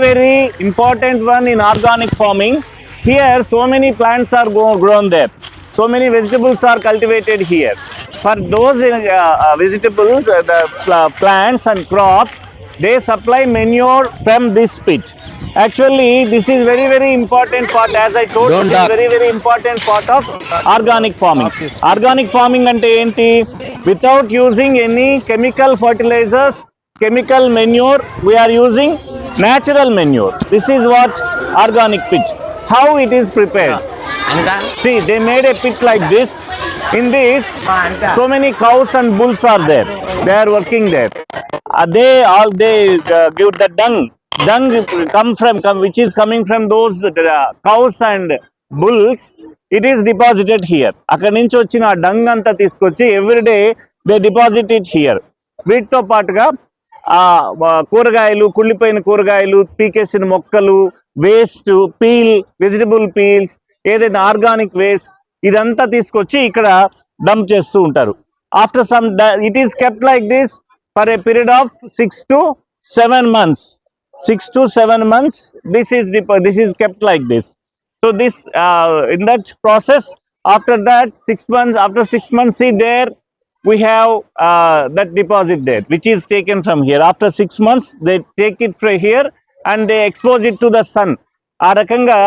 very important one in organic farming. Here so many plants are grown there. So many vegetables are cultivated here. For those uh, vegetables, uh, the plants and crops, they supply manure from this pit. Actually, this is very very important part. As I told, it is this is very very important part of organic farming. Organic farming and TNT, Without using any chemical fertilizers, chemical manure, we are using natural manure. This is what organic pit. How it is prepared? See, they made a pit like this. In this, so many cows and bulls are there. They are working there. Uh, they all they uh, give the dung. Dung come from come, which is coming from those uh, cows and bulls. It is deposited here. అక్కడి నుంచి వచ్చిన ఆ dung అంతా తీసుకొచ్చి everyday they deposit it here వీటితో పాటుగా కూరగాయలు కుళ్ళిపోయిన కూరగాయలు పీకేసిన మొక్కలు వేస్ట్ పీల్ వెజిటబుల్ పీల్స్ ఏదైనా ఆర్గానిక్ వేస్ట్ ఇదంతా తీసుకొచ్చి ఇక్కడ డంప్ చేస్తూ ఉంటారు. After some it is kept like this for a period of six to seven months six to seven months this is this is kept like this so this uh, in that process after that six months after six months see there we have uh, that deposit there which is taken from here. After six months they take it from here and they expose it to the sun. ఆ రకంగా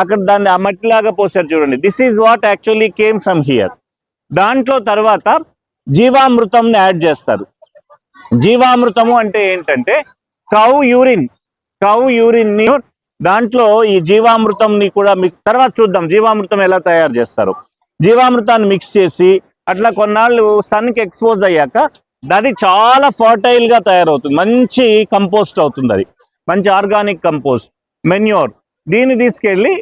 అక్కడ దాన్ని ఆ మట్టిలాగా పోసారు చూడండి. This is what actually came from here దాంట్లో తర్వాత జీవామృతంని యాడ్ చేస్తారు. జీవామృతము అంటే ఏంటంటే కౌ యూరిన్ కౌ యూరిన్ని దాంట్లో ఈ జీవామృతంని కూడా మీకు తర్వాత చూద్దాం. జీవామృతం ఎలా తయారు చేస్తారు? జీవామృతాన్ని మిక్స్ చేసి అట్లా కొన్నాళ్ళు సన్కి ఎక్స్పోజ్ అయ్యాక అది చాలా ఫర్టైల్గా తయారవుతుంది. మంచి కంపోస్ట్ అవుతుంది అది. మంచి ఆర్గానిక్ కంపోస్ట్ మెన్యూర్ దీన్ని తీసుకెళ్ళి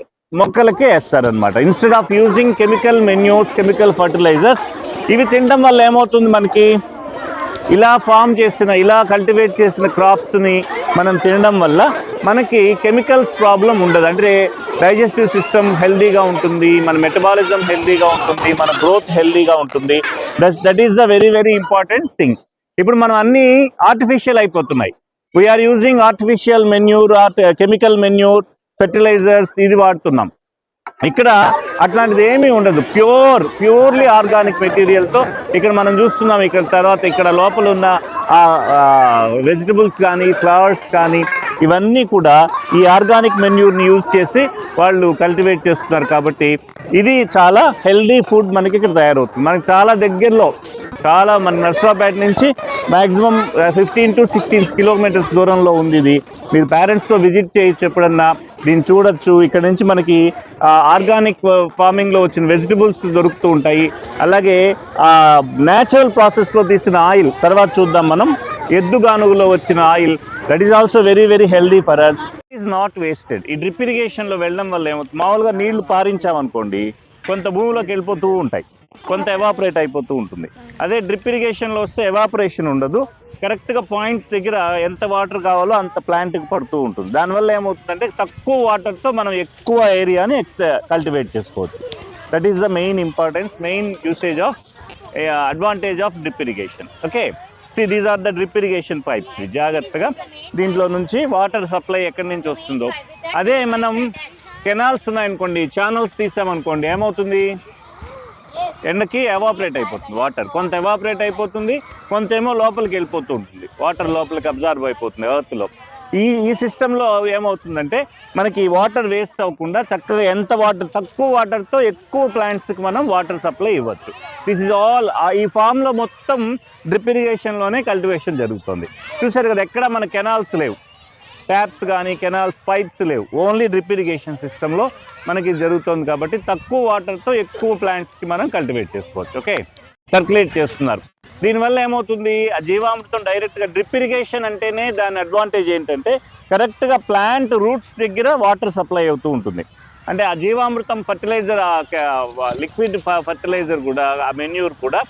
మొక్కలకే వేస్తారనమాట instead of using chemical manures chemical fertilisers ఇవి తినడం వల్ల ఏమవుతుంది మనకి? ఇలా ఫామ్ చేసిన ఇలా కల్టివేట్ చేసిన క్రాప్స్ని మనం తినడం వల్ల మనకి కెమికల్స్ ప్రాబ్లం ఉండదు. అంటే డైజెస్టివ్ సిస్టమ్ హెల్దీగా ఉంటుంది మన మెటబాలిజం హెల్దీగా ఉంటుంది మన గ్రోత్ హెల్దీగా ఉంటుంది. That is the very very important thing ఇప్పుడు మనం అన్ని ఆర్టిఫిషియల్ అయిపోతున్నాయి. We are using artificial manure or chemical manure fertilisers ఇది వాడుతున్నాం. ఇక్కడ అట్లాంటిది ఏమీ ఉండదు. ప్యూర్ ప్యూర్లీ ఆర్గానిక్ మెటీరియల్తో ఇక్కడ మనం చూస్తున్నాం ఇక్కడ తర్వాత ఇక్కడ లోపల ఉన్న వెజిటబుల్స్ కానీ ఫ్లవర్స్ కానీ ఇవన్నీ కూడా ఈ ఆర్గానిక్ మెన్యూర్ని యూజ్ చేసి వాళ్ళు కల్టివేట్ చేస్తున్నారు కాబట్టి ఇది చాలా హెల్దీ ఫుడ్ మనకి ఇక్కడ తయారవుతుంది. మనకి చాలా దగ్గరలో చాలా మన నర్సరాపేట నుంచి maximum fifteen to sixteen kilometres దూరంలో ఉంది ఇది. మీరు పేరెంట్స్తో విజిట్ చేయొచ్చు ఎప్పుడన్నా దీన్ని చూడొచ్చు. ఇక్కడ నుంచి మనకి ఆర్గానిక్ ఫార్మింగ్లో వచ్చిన వెజిటబుల్స్ దొరుకుతూ ఉంటాయి. అలాగే న్యాచురల్ ప్రాసెస్లో తీసిన ఆయిల్ తర్వాత చూద్దాం మనం. ఎద్దు గానుగులో వచ్చిన oil that is also very very healthy for us is not wasted ఈ డ్రిప్ ఇరిగేషన్లో వెళ్ళడం వల్ల ఏమవుతుంది మామూలుగా నీళ్ళు పారించామనుకోండి కొంత భూమిలోకి వెళ్ళిపోతూ ఉంటాయి. కొంత ఎవాపరేట్ అయిపోతూ ఉంటుంది. అదే డ్రిప్ ఇరిగేషన్లో వస్తే ఎవాపరేషన్ ఉండదు. కరెక్ట్గా పాయింట్స్ దగ్గర ఎంత వాటర్ కావాలో అంత ప్లాంట్కి పడుతూ ఉంటుంది. దానివల్ల ఏమవుతుందంటే తక్కువ వాటర్తో మనం ఎక్కువ ఏరియాని ఎక్స్ట్రా కల్టివేట్ చేసుకోవచ్చు. That is the main importance main usage of advantage of drip irrigation okay see these are the drip irrigation pipes జాగ్రత్తగా దీంట్లో నుంచి వాటర్ సప్లై ఎక్కడి నుంచి వస్తుందో. అదే మనం కెనాల్స్ ఉన్నాయనుకోండి ఛానల్స్ తీసామనుకోండి ఏమవుతుంది? ఎండకి ఎవాపరేట్ అయిపోతుంది వాటర్ కొంత ఎవాపరేట్ అయిపోతుంది కొంత ఏమో లోపలికి వెళ్ళిపోతూ ఉంటుంది. వాటర్ లోపలికి అబ్జర్వ్ అయిపోతుంది ఎర్త్లో ఈ ఈ సిస్టంలో ఏమవుతుందంటే మనకి వాటర్ వేస్ట్ అవ్వకుండా చక్కగా ఎంత వాటర్ తక్కువ వాటర్తో ఎక్కువ ప్లాంట్స్కి మనం వాటర్ సప్లై ఇవ్వచ్చు. దిస్ ఇస్ ఆల్ ఈ ఫామ్లో మొత్తం డ్రిప్ ఇరిగేషన్లోనే కల్టివేషన్ జరుగుతుంది. చూసారు కదా ఎక్కడ మన కెనాల్స్ లేవు. ట్యాప్స్ కానీ కెనాల్స్ పైప్స్ లేవు. ఓన్లీ డ్రిప్ ఇరిగేషన్ సిస్టంలో మనకి జరుగుతుంది కాబట్టి తక్కువ వాటర్తో ఎక్కువ ప్లాంట్స్కి మనం కల్టివేట్ చేసుకోవచ్చు. ఓకే సర్క్యులేట్ చేస్తున్నారు. దీనివల్ల ఏమవుతుంది? ఆ జీవామృతం డైరెక్ట్గా డ్రిప్ ఇరిగేషన్ అంటేనే దాని అడ్వాంటేజ్ ఏంటంటే కరెక్ట్గా ప్లాంట్ రూట్స్ దగ్గర వాటర్ సప్లై అవుతూ ఉంటుంది. అంటే ఆ జీవామృతం ఫర్టిలైజర్ లిక్విడ్ ఫర్టిలైజర్ కూడా ఆ మెన్యూర్ కూడా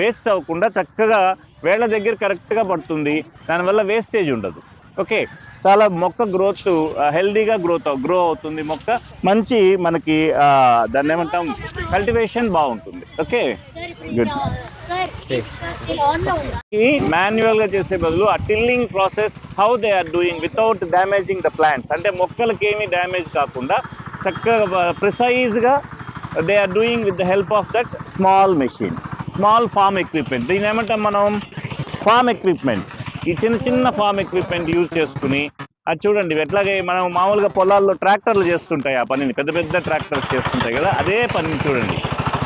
వేస్ట్ అవ్వకుండా చక్కగా వేళ్ళ దగ్గర కరెక్ట్గా పడుతుంది. దానివల్ల వేస్టేజ్ ఉండదు. ఓకే చాలా మొక్క గ్రోత్ హెల్దీగా గ్రోత్ గ్రో అవుతుంది మొక్క. మంచి మనకి దాన్ని ఏమంటాం? కల్టివేషన్ బాగుంటుంది. ఓకే? గుడ్ మాన్యువల్గా మాన్యువల్గా చేసే బదులు ఆ tilling process how they are doing without damaging the plants. అంటే మొక్కలకి ఏమీ డ్యామేజ్ కాకుండా చక్కగా ప్రిసైజ్గా they are doing with the help of that small machine small farm equipment. దీని ఏమంటాం మనం? Farm equipment. ఈ చిన్న చిన్న ఫామ్ ఎక్విప్మెంట్ యూజ్ చేసుకుని అది చూడండి ఎట్లాగే మనం మామూలుగా పొలాల్లో ట్రాక్టర్లు చేస్తుంటాయి ఆ పనిని పెద్ద పెద్ద ట్రాక్టర్స్ చేస్తుంటాయి కదా అదే పనిని చూడండి.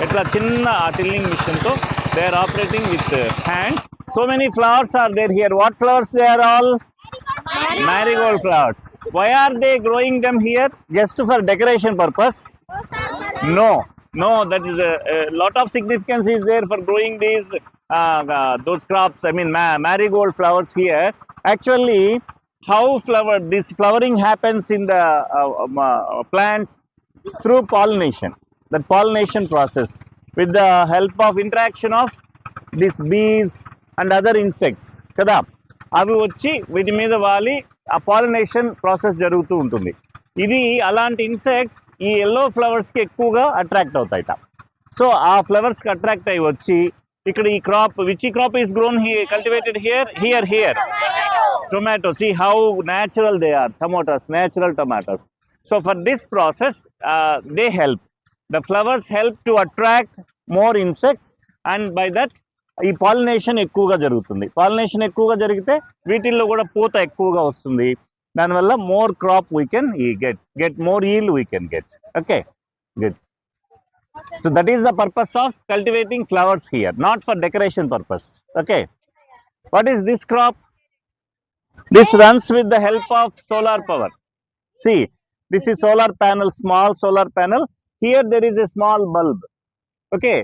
ఎట్లా చిన్న ఆ టిల్లింగ్ మిషన్తో they are operating with hand so many flowers are there here what flowers they are all marigold flowers why are they growing them here just for decoration purpose no no that is lot of significance is there for growing these those crops I mean ma marigold flowers here actually how flower this flowering happens in the plants through pollination that pollination process with the help of interaction of this bees and other insects కదా? అవి వచ్చి వీటి మీద వాలి ఆ pollination process జరుగుతూ ఉంటుంది. ఇది అలాంటి ఇన్సెక్ట్స్ ఈ ఎల్లో ఫ్లవర్స్కి ఎక్కువగా అట్రాక్ట్ అవుతాయిట. సో ఆ ఫ్లవర్స్కి అట్రాక్ట్ అయ్యి వచ్చి ఇక్కడ ఈ క్రాప్ విచ్ ఈ crop is grown he cultivated here here here tomato see how natural they are tomatoes natural tomatoes so for this process they help the flowers help to attract more insects and by that ఈ pollination ఎక్కువగా జరుగుతుంది. Pollination ఎక్కువగా జరిగితే వీటిల్లో కూడా పూత ఎక్కువగా వస్తుంది. దానివల్ల మోర్ క్రాప్ వీ కెన్ ఈ get get more yield we can get okay get so that is the purpose of cultivating flowers here not for decoration purpose okay what is this crop this runs with the help of solar power see this ఈ solar panel small solar panel here there is a small bulb okay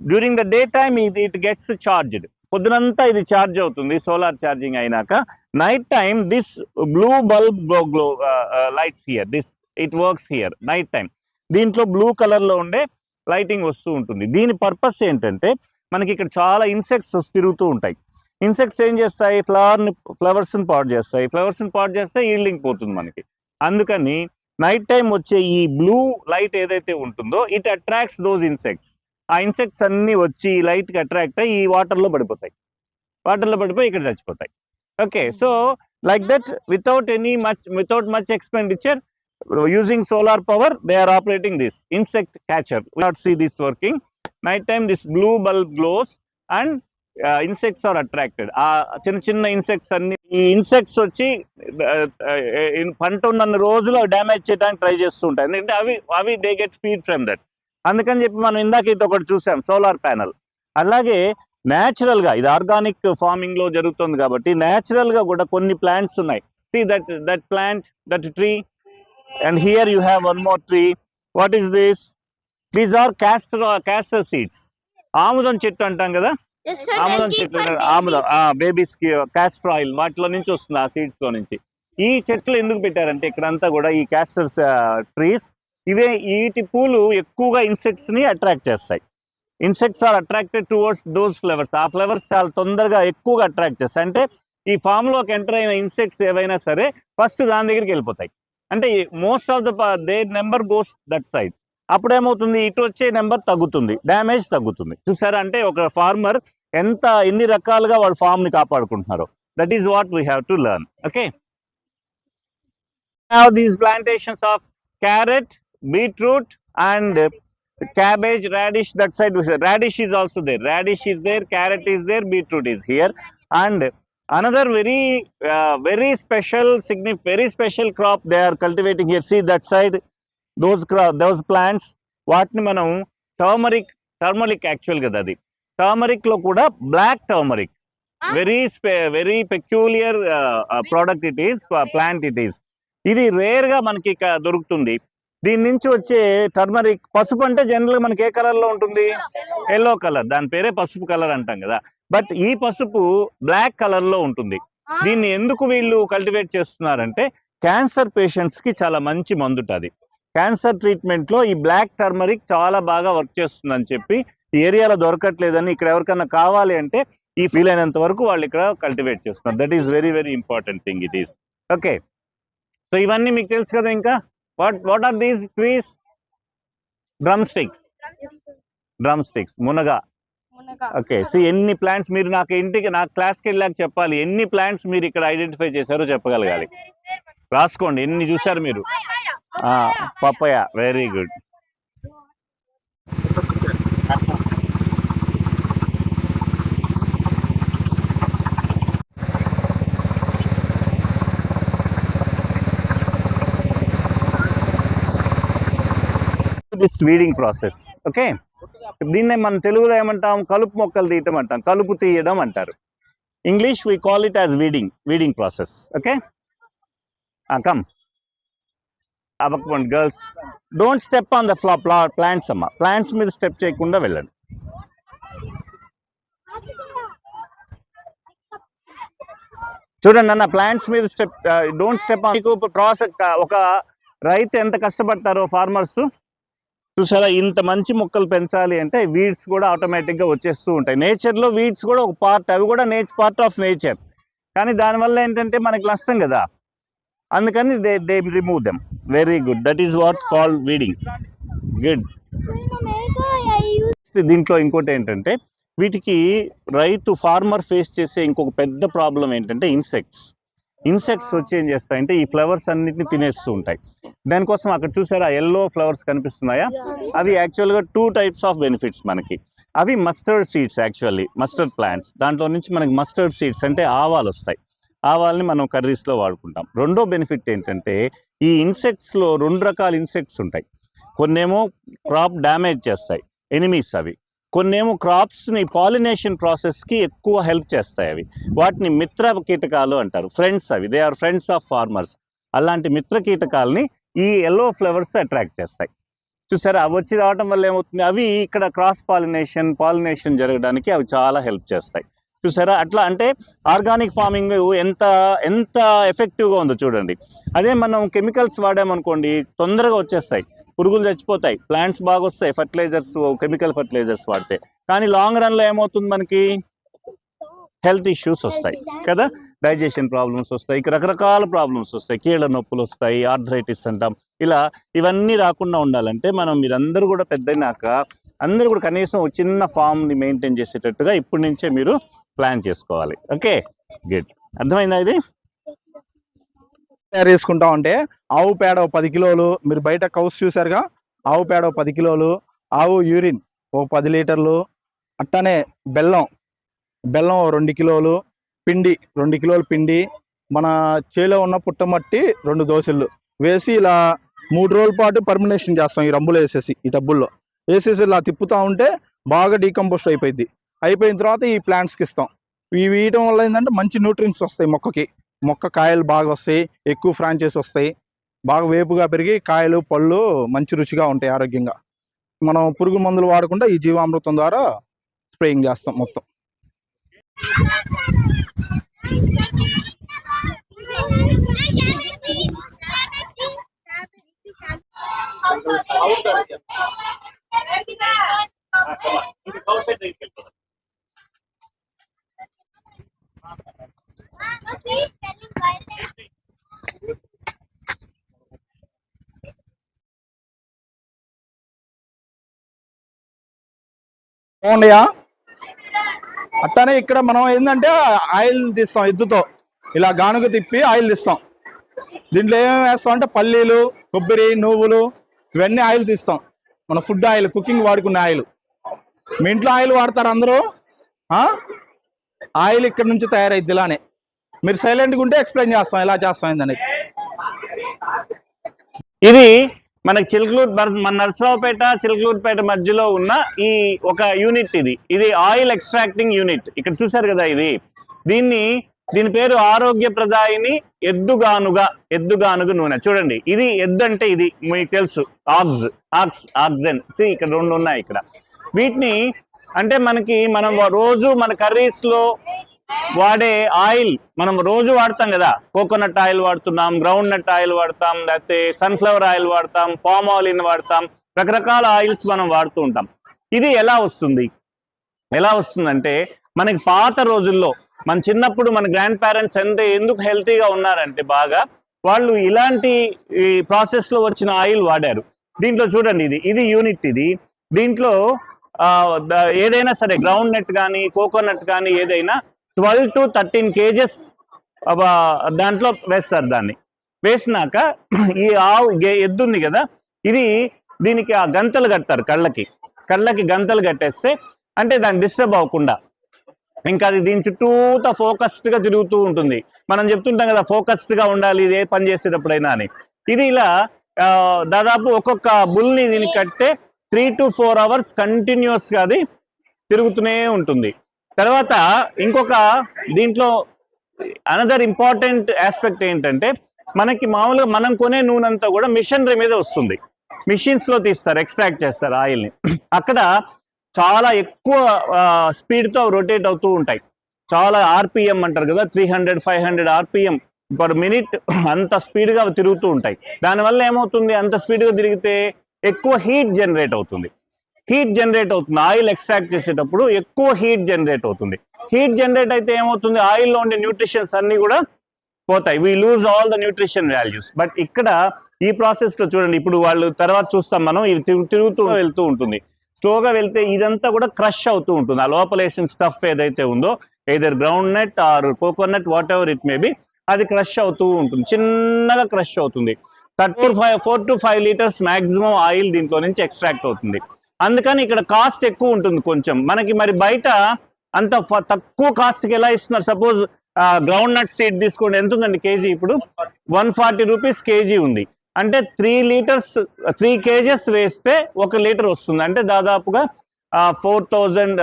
during the day time ఇది it gets charged పొద్దునంతా ఇది charge అవుతుంది solar charging అయినాక. Night time this blue bulb lights here this it works here night time దీంట్లో blue కలర్లో ఉండే lighting వస్తూ ఉంటుంది. దీని పర్పస్ ఏంటంటే మనకి ఇక్కడ చాలా ఇన్సెక్ట్స్ తిరుగుతూ ఉంటాయి. ఇన్సెక్ట్స్ ఏం చేస్తాయి? ఫ్లవర్ని ఫ్లవర్స్ని పాడు చేస్తాయి. ఫ్లవర్స్ని పాడు చేస్తే ఈల్డింగ్ పోతుంది మనకి. అందుకని నైట్ టైం వచ్చే ఈ బ్లూ లైట్ ఏదైతే ఉంటుందో ఇట్ అట్రాక్ట్స్ దోస్ ఇన్సెక్ట్స్. ఆ ఇన్సెక్ట్స్ అన్నీ వచ్చి ఈ లైట్కి అట్రాక్ట్ అయ్యి ఈ వాటర్లో పడిపోతాయి. వాటర్లో పడిపోయి ఇక్కడ చచ్చిపోతాయి. Okay so like that without any much without much expenditure using solar power they are operating this insect catcher. We not see this working. Night time this blue bulb glows and uh, insects are attracted. ఆ చిన్న చిన్న insects అన్ని ఈ insects వచ్చి in పంట ఉన్న రోజులు damage చేయడానికి ట్రై చేస్తుంటాయి ఎందుకంటే అవి అవి they get feed from that అందుకని చెప్పి మనం ఇందాక ఇది ఒకటి చూసాం సోలార్ ప్యానల్ అలాగే న్యాచురల్గా ఇది ఆర్గానిక్ ఫార్మింగ్లో జరుగుతుంది కాబట్టి న్యాచురల్గా కూడా కొన్ని ప్లాంట్స్ ఉన్నాయి. See that that plant that tree and here you have one more tree what is this these are castor castor seeds ఆముదం చెట్టు అంటాం కదా? Yes, sir. ఆముదం చెట్టు ఆముదం. బేబీస్కి క్యాస్టర్ ఆయిల్ వాటిలో నుంచి వస్తుంది ఆ సీడ్స్లో నుంచి. ఈ చెట్లు ఎందుకు పెట్టారంటే ఇక్కడంతా కూడా ఈ క్యాస్టర్స్ ట్రీస్ ఇవే వీటి పూలు ఎక్కువగా ఇన్సెక్ట్స్ని అట్రాక్ట్ చేస్తాయి. Insects are attracted towards those flowers ఆ ఫ్లవర్స్ చాలా తొందరగా ఎక్కువగా అట్రాక్ట్ చేస్తాయి. అంటే ఈ ఫామ్లోకి ఎంటర్ అయిన ఇన్సెక్ట్స్ ఏవైనా సరే ఫస్ట్ దాని దగ్గరికి వెళ్ళిపోతాయి. అంటే most of the they number goes that side అప్పుడేమవుతుంది? ఇటు వచ్చే నెంబర్ తగ్గుతుంది. డ్యామేజ్ తగ్గుతుంది. చూసారా? అంటే ఒక ఫార్మర్ ఎంత ఎన్ని రకాలుగా వాళ్ళ ఫామ్ని కాపాడుకుంటున్నారో. కాపాడుకుంటున్నారు that is what we have to learn okay have these plantations of carrot beetroot and cabbage radish that side was radish is also there. Radish is there carrot is there beetroot is here. And another very uh, very special signif very special crop they are cultivating here. See that side those crop those plants వాటిని మనం turmeric turmeric actual కదా అది. టర్మరిక్లో కూడా black turmeric. Very very peculiar product it is plant it is ఇది రేర్గా మనకి దొరుకుతుంది. దీని నుంచి వచ్చే టర్మరిక్ పసుపు అంటే జనరల్ మనకి ఏ కలర్లో ఉంటుంది? ఎల్లో కలర్ దాని పేరే పసుపు కలర్ అంటాం కదా. బట్ ఈ పసుపు బ్లాక్ కలర్లో ఉంటుంది. దీన్ని ఎందుకు వీళ్ళు కల్టివేట్ చేస్తున్నారంటే క్యాన్సర్ పేషెంట్స్కి చాలా మంచి మందుట అది క్యాన్సర్ ట్రీట్మెంట్లో ఈ బ్లాక్ టర్మరిక్ చాలా బాగా వర్క్ చేస్తుందని చెప్పి ఈ ఏరియాలో దొరకట్లేదని ఇక్కడ ఎవరికైనా కావాలి అంటే ఈ ఫీల్ అయినంత వరకు వాళ్ళు ఇక్కడ కల్టివేట్ చేస్తున్నారు. That is very very important thing it is okay so ఇవన్నీ మీకు తెలుసు కదా ఇంకా? What what are these trees drumsticks drumsticks మునగ. ఓకే సో ఎన్ని ప్లాంట్స్ మీరు నాకు ఇంటికి నాకు క్లాస్కి వెళ్ళాక చెప్పాలి. ఎన్ని ప్లాంట్స్ మీరు ఇక్కడ ఐడెంటిఫై చేశారో చెప్పగలగాలి. రాసుకోండి ఎన్ని చూశారు మీరు? Papaya very good this weeding process okay దీన్నే మనం తెలుగులో ఏమంటాం? కలుపు మొక్కలు తీయటం అంటాం. కలుపు తీయడం అంటారు. English we call it as weeding weeding process okay come అవ్వకండి girls don't step on the fla pla plants అమ్మ. ప్లాంట్స్ మీద స్టెప్ చేయకుండా వెళ్ళండి. చూడండి అన్న ప్లాంట్స్ మీద స్టెప్ డోంట్ స్టెప్ మీకు ప్రాసెస్ ఒక రైతు ఎంత కష్టపడతారో ఫార్మర్స్ చూసారా? ఇంత మంచి మొక్కలు పెంచాలి అంటే వీడ్స్ కూడా ఆటోమేటిక్గా వచ్చేస్తూ ఉంటాయి. నేచర్లో వీడ్స్ కూడా ఒక పార్ట్ అవి కూడా నేచ్ పార్ట్ ఆఫ్ నేచర్ కానీ దానివల్ల ఏంటంటే మనకి నష్టం కదా. అందుకని they they remove them very good that is what call weeding good దీంట్లో ఇంకోటి ఏంటంటే వీటికి రైతు ఫార్మర్ ఫేస్ చేసే ఇంకొక పెద్ద ప్రాబ్లం ఏంటంటే ఇన్సెక్ట్స్ ఇన్సెక్ట్స్ వచ్చి ఏం చేస్తాయంటే ఈ ఫ్లవర్స్ అన్నిటిని తినేస్తూ ఉంటాయి. దానికోసం అక్కడ చూసారా? ఎల్లో ఫ్లవర్స్ కనిపిస్తున్నాయా? అవి యాక్చువల్గా టూ టైప్స్ ఆఫ్ బెనిఫిట్స్ మనకి. అవి mustard seeds actually mustard plants దాంట్లో నుంచి మనకి మస్టర్డ్ సీడ్స్ అంటే ఆవాలు వస్తాయి. ఆవాల్ని మనం కర్రీస్లో వాడుకుంటాం. రెండో బెనిఫిట్ ఏంటంటే ఈ ఇన్సెక్ట్స్లో రెండు రకాల ఇన్సెక్ట్స్ ఉంటాయి. కొన్నేమో క్రాప్ డ్యామేజ్ చేస్తాయి. ఎనిమీస్ అవి. కొన్నేమో క్రాప్స్ని పాలినేషన్ ప్రాసెస్కి ఎక్కువ హెల్ప్ చేస్తాయి అవి. వాటిని మిత్ర కీటకాలు అంటారు. ఫ్రెండ్స్ అవి. They are friends of farmers అలాంటి మిత్ర కీటకాలని ఈ ఎల్లో ఫ్లవర్స్ అట్రాక్ట్ చేస్తాయి. చూసారా? అవి వచ్చి రావడం వల్ల ఏమవుతుంది? అవి ఇక్కడ క్రాస్ పాలినేషన్ పాలినేషన్ జరగడానికి అవి చాలా హెల్ప్ చేస్తాయి. చూసారా? అట్లా అంటే ఆర్గానిక్ ఫార్మింగ్ ఎంత ఎంత ఎఫెక్టివ్గా ఉందో చూడండి. అదే మనం కెమికల్స్ వాడామనుకోండి తొందరగా వచ్చేస్తాయి. పురుగులు చచ్చిపోతాయి. ప్లాంట్స్ బాగా వస్తాయి ఫర్టిలైజర్స్ కెమికల్ ఫర్టిలైజర్స్ వాడితే. కానీ లాంగ్ రన్లో ఏమవుతుంది మనకి? హెల్త్ ఇష్యూస్ వస్తాయి. కదా? డైజెషన్ ప్రాబ్లమ్స్ వస్తాయి. ఇక రకరకాల ప్రాబ్లమ్స్ వస్తాయి. కీళ్ళ నొప్పులు వస్తాయి. ఆర్థరైటిస్ అంటాం. ఇలా ఇవన్నీ రాకుండా ఉండాలంటే మనం మీరందరూ కూడా పెద్దయినాక అందరూ కూడా కనీసం ఒక చిన్న ఫామ్ని మెయింటైన్ చేసేటట్టుగా ఇప్పటి నుంచే మీరు ప్లాన్ చేసుకోవాలి. ఓకే? గుడ్. అర్థమైందా ఇది? తయారు చేసుకుంటాం అంటే ఆవు పేడ పది కిలోలు మీరు బయట కౌస్ చూసారుగా ఆవు పేడ పది కిలోలు ఆవు యూరిన్ ఓ పది లీటర్లు అట్టనే బెల్లం బెల్లం రెండు కిలోలు పిండి రెండు కిలోలు పిండి మన చేలో ఉన్న పుట్టమట్టి రెండు దోశలు వేసి ఇలా మూడు రోజుల పాటు పర్మినేషన్ చేస్తాం ఈ రంబులు వేసేసి ఈ టబ్బుల్లో. వేసేసి ఇలా తిప్పుతూ ఉంటే బాగా డీకంపోస్ట్ అయిపోయింది అయిపోయిన తర్వాత ఈ ప్లాంట్స్కి ఇస్తాం. ఇవి వేయడం వల్ల ఏంటంటే మంచి న్యూట్రియన్స్ వస్తాయి మొక్కకి. మొక్క కాయలు బాగా వస్తాయి ఎక్కువ ఫ్రాంచైజ్ వస్తాయి. బాగా వేపుగా పెరిగి కాయలు పళ్ళు మంచి రుచిగా ఉంటాయి ఆరోగ్యంగా. మనం పురుగు మందులు వాడకుండా ఈ జీవామృతం ద్వారా స్ప్రేయింగ్ చేస్తాం మొత్తం. బాగున్నాయా అట్టనే ఇక్కడ మనం ఏంటంటే ఆయిల్ తీస్తాం ఎద్దుతో. ఇలా గానుగ తిప్పి ఆయిల్ తీస్తాం. దీంట్లో ఏమేమి వేస్తాం అంటే పల్లీలు కొబ్బరి నువ్వులు ఇవన్నీ ఆయిల్ తీస్తాం. మన ఫుడ్ ఆయిల్ కుకింగ్ వాడుకునే ఆయిల్. మీ ఇంట్లో ఆయిల్ వాడతారు అందరూ? ఆ? ఆయిల్ ఇక్కడ నుంచి తయారైద్ది ఇలానే. మీరు సైలెంట్గా ఉంటే ఎక్స్ప్లెయిన్ చేస్తాం ఎలా చేస్తాం ఏందని ఇది మనకి చిలకలూరు మన- మన నరసరావుపేట చిలకలూరుపేట మధ్యలో ఉన్న ఈ ఒక యూనిట్ ఇది. ఇది ఆయిల్ ఎక్స్ట్రాక్టింగ్ యూనిట్ ఇక్కడ చూసారు కదా ఇది. దీన్ని దీని పేరు ఆరోగ్య ప్రదాయిని ఎద్దుగానుగా ఎద్దుగానుగ నూనె. చూడండి ఇది ఎద్దు అంటే ఇది మీకు తెలుసు. Ox ox oxygen. ఇక్కడ రెండు ఉన్నాయి ఇక్కడ. వీటిని అంటే మనకి మనం రోజు మన కర్రీస్లో వాడే ఆయిల్ మనం రోజు వాడతాం కదా. కోకోనట్ ఆయిల్ వాడుతున్నాం గ్రౌండ్ నట్ ఆయిల్ వాడతాం లేకపోతే సన్ఫ్లవర్ ఆయిల్ వాడతాం పామ్ ఆయిల్ వాడతాం రకరకాల ఆయిల్స్ మనం వాడుతూ ఉంటాం. ఇది ఎలా వస్తుంది? ఎలా వస్తుందంటే మనకి పాత రోజుల్లో మన చిన్నప్పుడు మన గ్రాండ్ పేరెంట్స్ ఎంత ఎందుకు హెల్తీగా ఉన్నారంటే బాగా వాళ్ళు ఇలాంటి ఈ ప్రాసెస్లో వచ్చిన ఆయిల్ వాడారు. దీంట్లో చూడండి ఇది ఇది యూనిట్ ఇది. దీంట్లో ఏదైనా సరే గ్రౌండ్ నట్ కానీ కోకోనట్ కానీ ఏదైనా ట్వెల్వ్ టు థర్టీన్ కేజెస్ దాంట్లో వేస్తారు దాన్ని. వేసినాక ఈ ఆవు గే- ఎద్దు ఉంది కదా ఇది దీనికి ఆ గంతలు కడతారు కళ్ళకి. కళ్ళకి గంతలు కట్టేస్తే అంటే దాన్ని డిస్టర్బ్ అవ్వకుండా. ఇంకా అది దీని చుట్టూతా ఫోకస్డ్గా తిరుగుతూ ఉంటుంది. మనం చెప్తుంటాం కదా ఫోకస్డ్గా ఉండాలి ఇది ఏ పని చేసేటప్పుడైనా అని. ఇది ఇలా దాదాపు ఒక్కొక్క బుల్ని దీనికి కట్టే త్రీ టు ఫోర్ అవర్స్ కంటిన్యూస్గా అది తిరుగుతూనే ఉంటుంది. తర్వాత ఇంకొక దీంట్లో అనదర్ ఇంపార్టెంట్ ఆస్పెక్ట్ ఏంటంటే మనకి మామూలుగా మనం కొనే నూనె అంతా కూడా మిషనరీ మీద వస్తుంది. మిషన్స్లో తీస్తారు ఎక్స్ట్రాక్ట్ చేస్తారు ఆయిల్ని. అక్కడ చాలా ఎక్కువ స్పీడ్తో రొటేట్ అవుతూ ఉంటాయి. చాలా ఆర్పిఎం అంటారు కదా three hundred five hundred RPM per minute అంత స్పీడ్గా తిరుగుతూ ఉంటాయి. దానివల్ల ఏమవుతుంది? అంత స్పీడ్గా తిరిగితే ఎక్కువ హీట్ జనరేట్ అవుతుంది. హీట్ జనరేట్ అవుతుంది. ఆయిల్ ఎక్స్ట్రాక్ట్ చేసేటప్పుడు ఎక్కువ హీట్ జనరేట్ అవుతుంది. హీట్ జనరేట్ అయితే ఏమవుతుంది? ఆయిల్లో ఉండే న్యూట్రిషన్స్ అన్ని కూడా పోతాయి. We lose all the nutrition values but ఇక్కడ ఈ ప్రాసెస్లో చూడండి. ఇప్పుడు వాళ్ళు తర్వాత చూస్తాం మనం. ఇది తిరుగుతూ వెళ్తూ ఉంటుంది. స్లోగా వెళ్తే ఇదంతా కూడా క్రష్ అవుతూ ఉంటుంది. ఆ లోపల వేసిన స్టఫ్ ఏదైతే ఉందో either groundnut or coconut whatever it may be అది క్రష్ అవుతూ ఉంటుంది. చిన్నగా క్రష్ అవుతుంది. Four five four to five litres maximum oil దీంట్లో నుంచి ఎక్స్ట్రాక్ట్ అవుతుంది. అందుకని ఇక్కడ కాస్ట్ ఎక్కువ ఉంటుంది కొంచెం. మనకి మరి బయట అంత ఫ- తక్కువ కాస్ట్కి ఎలా ఇస్తున్నారు? సపోజ్ గ్రౌండ్ నట్ సీడ్ తీసుకోండి. ఎంత ఉందండి కేజీ ఇప్పుడు? వన్ ఫార్టీ రూపీస్ కేజీ ఉంది. అంటే త్రీ లీటర్స్ త్రీ కేజెస్ వేస్తే ఒక లీటర్ వస్తుంది. అంటే దాదాపుగా four thousand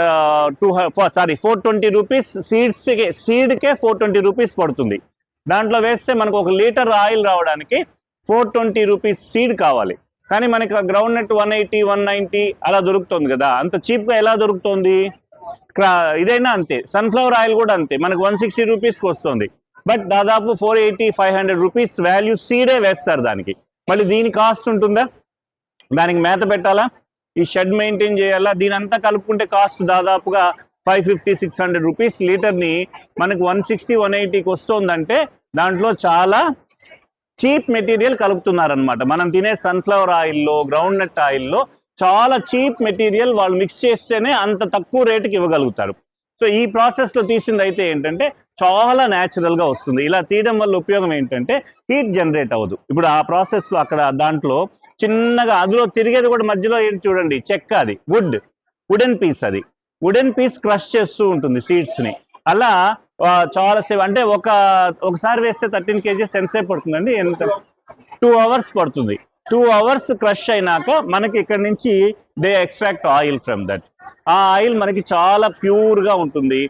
two sorry four twenty rupees సీడ్స్కే సీడ్కే ఫోర్ ట్వంటీ రూపీస్ పడుతుంది. దాంట్లో వేస్తే మనకు ఒక లీటర్ ఆయిల్ రావడానికి ఫోర్ ట్వంటీ రూపీస్ సీడ్ కావాలి. కానీ మనకి groundnut one eighty one ninety అలా దొరుకుతుంది కదా. అంత చీప్గా ఎలా దొరుకుతుంది? క్రా- ఇదైనా అంతే. సన్ఫ్లవర్ ఆయిల్ కూడా అంతే. మనకు వన్ సిక్స్టీ రూపీస్కి వస్తుంది. బట్ దాదాపు four eighty five hundred rupees value సీడే వేస్తారు దానికి. మళ్ళీ దీని కాస్ట్ ఉంటుందా? దానికి మేత పెట్టాలా? ఈ షెడ్ మెయింటైన్ చేయాలా? దీని అంతా కలుపుకుంటే కాస్ట్ దాదాపుగా five fifty six hundred rupees లీటర్ని మనకు వన్ సిక్స్టీ వన్ ఎయిటీకి వస్తుందంటే దాంట్లో చాలా చీప్ మెటీరియల్ కలుపుతున్నారనమాట మనం తినే సన్ఫ్లవర్ ఆయిల్లో గ్రౌండ్ నట్ ఆయిల్లో చాలా చీప్ మెటీరియల్ వాళ్ళు మిక్స్ చేస్తేనే అంత తక్కువ రేటుకి ఇవ్వగలుగుతారు. సో ఈ ప్రాసెస్లో తీసింది అయితే ఏంటంటే చాలా న్యాచురల్గా వస్తుంది. ఇలా తీయడం వల్ల ఉపయోగం ఏంటంటే హీట్ జనరేట్ అవ్వదు. ఇప్పుడు ఆ ప్రాసెస్లో అక్కడ దాంట్లో చిన్నగా అందులో తిరిగేది కూడా మధ్యలో ఏంటి చూడండి చెక్క అది వుడ్ వుడెన్ పీస్ అది. వుడెన్ పీస్ క్రష్ చేస్తూ ఉంటుంది సీడ్స్ని అలా ఆ, చాలా సేపు అంటే ఒక ఒకసారి వేస్తే థర్టీన్ కేజీస్ ఎంతసేపు పడుతుందండి? ఎంత? టూ అవర్స్ పడుతుంది. టూ అవర్స్ క్రష్ అయినాక మనకి ఇక్కడ నుంచి they extract oil from that. ఆ ఆయిల్ మనకి చాలా ప్యూర్గా ఉంటుంది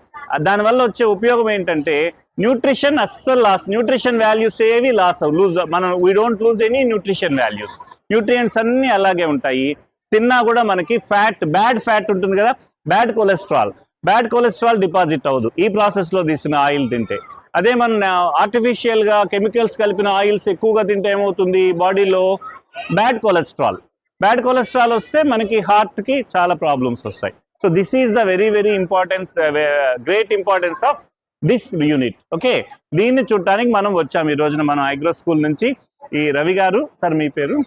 దానివల్ల వచ్చే ఉపయోగం ఏంటంటే న్యూట్రిషన్ అస్సలు లాస్ న్యూట్రిషన్ వాల్యూస్ ఏవి లాస్ లూజ్ మనం we don't lose any nutrition values nutrients అన్ని అలాగే ఉంటాయి. తిన్నా కూడా మనకి ఫ్యాట్ బ్యాడ్ ఫ్యాట్ ఉంటుంది కదా? Bad cholesterol. Bad cholesterol deposit అవ్వదు. ఈ ప్రాసెస్లో తీసిన ఆయిల్ తింటే. అదే మన ఆర్టిఫిషియల్గా కెమికల్స్ కలిపిన ఆయిల్స్ ఎక్కువగా తింటే ఏమవుతుంది? బాడీలో బ్యాడ్ కొలెస్ట్రాల్. బ్యాడ్ కొలెస్ట్రాల్ వస్తే మనకి హార్ట్కి చాలా ప్రాబ్లమ్స్ వస్తాయి. So this is the very very importance great importance of this unit okay దీన్ని చూడటానికి మనం వచ్చాము. ఈ రోజున మనం ఐగ్రో స్కూల్ నుంచి ఈ రవి గారు. సార్ మీ పేరు?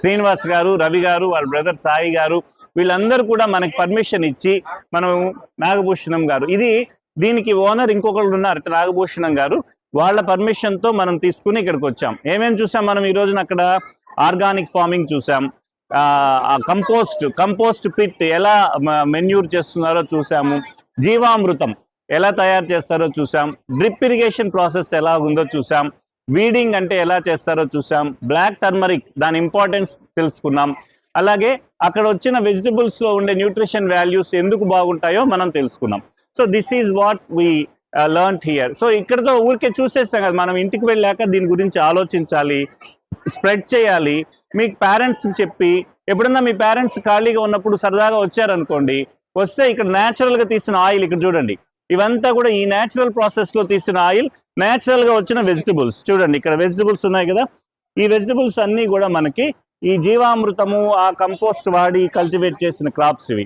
శ్రీనివాస్ గారు రవి గారు వాళ్ళ బ్రదర్ సాయి గారు. వీళ్ళందరూ కూడా మనకి పర్మిషన్ ఇచ్చి మనం నాగభూషణం గారు ఇది దీనికి ఓనర్ ఇంకొకళ్ళు ఉన్నారు నాగభూషణం గారు వాళ్ళ పర్మిషన్తో మనం తీసుకుని ఇక్కడికి వచ్చాం. ఏమేమి చూసాం మనం ఈ రోజున అక్కడ? ఆర్గానిక్ ఫార్మింగ్ చూసాం. ఆ కంపోస్ట్ కంపోస్ట్ పిట్ ఎలా మెన్యూర్ చేస్తున్నారో చూసాము. జీవామృతం ఎలా తయారు చేస్తారో చూసాం. డ్రిప్ ఇరిగేషన్ ప్రాసెస్ ఎలా ఉందో చూసాం. వీడింగ్ అంటే ఎలా చేస్తారో చూసాం. బ్లాక్ టర్మరిక్ దాని ఇంపార్టెన్స్ తెలుసుకున్నాం. అలాగే అక్కడ వచ్చిన వెజిటబుల్స్లో ఉండే న్యూట్రిషన్ వాల్యూస్ ఎందుకు బాగుంటాయో మనం తెలుసుకున్నాం. So this is what we learn here so ఇక్కడతో ఊరికే చూసేస్తాం కదా మనం ఇంటికి వెళ్ళాక దీని గురించి ఆలోచించాలి స్ప్రెడ్ చేయాలి. మీకు పేరెంట్స్కి చెప్పి ఎప్పుడన్నా మీ పేరెంట్స్ ఖాళీగా ఉన్నప్పుడు సరదాగా వచ్చారనుకోండి వస్తే ఇక్కడ న్యాచురల్గా గా తీసిన ఆయిల్ ఇక్కడ చూడండి. ఇవంతా కూడా ఈ న్యాచురల్ ప్రాసెస్లో తీసిన ఆయిల్ న్యాచురల్గా వచ్చిన వెజిటబుల్స్ చూడండి ఇక్కడ వెజిటబుల్స్ ఉన్నాయి కదా. ఈ వెజిటబుల్స్ అన్నీ కూడా మనకి ఈ జీవామృతము ఆ కంపోస్ట్ వాడి కల్టివేట్ చేసిన క్రాప్స్ ఇవి.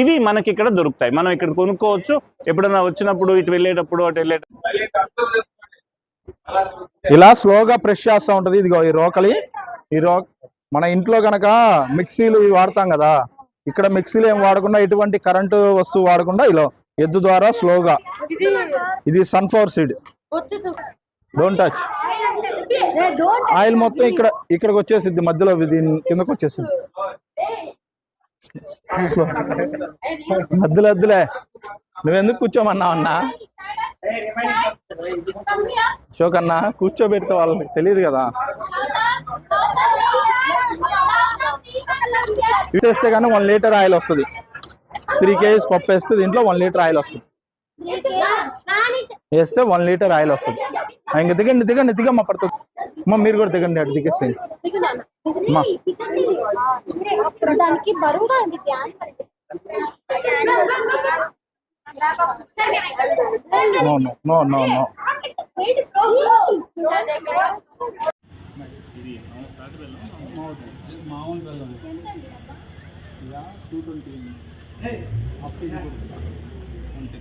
ఇవి మనకి ఇక్కడ దొరుకుతాయి. మనం ఇక్కడ కొనుక్కోవచ్చు. ఎప్పుడైనా వచ్చినప్పుడు ఇటు వెళ్ళేటప్పుడు అటు వెళ్ళేటప్పుడు. ఇలా స్లోగా ప్రెస్ చేస్తూ ఉంటది. ఇదిగో ఈ రోకలి ఈ రో మన ఇంట్లో గనక మిక్సీలు ఇవి వాడతాం కదా ఇక్కడ మిక్సీలు ఏం వాడకుండా ఎటువంటి కరెంటు వస్తువు వాడకుండా ఇలా ఎద్దు ద్వారా స్లోగా. ఇది sunflower seed. Don't touch oil మొత్తం ఇక్కడ ఇక్కడికి వచ్చేసిద్ది మధ్యలో దీని కిందకు వచ్చేసింది మధ్యలో వద్దులే. నువ్వెందుకు కూర్చోమన్నావు అన్నా? అశోక్ అన్న కూర్చోబెడితే వాళ్ళకి తెలియదు కదా. వేస్తే కానీ వన్ లీటర్ ఆయిల్ వస్తుంది. త్రీ కేజీస్ పప్పు వేస్తే దీంట్లో వన్ లీటర్ ఆయిల్ వస్తుంది. వేస్తే వన్ లీటర్ ఆయిల్ వస్తుంది. ఇంక దిగండి దిగండి దిగమ్మ పడుతుంది అమ్మ మీరు కూడా దిగండి అటు దిగేస్తే no no no no no. ఎంత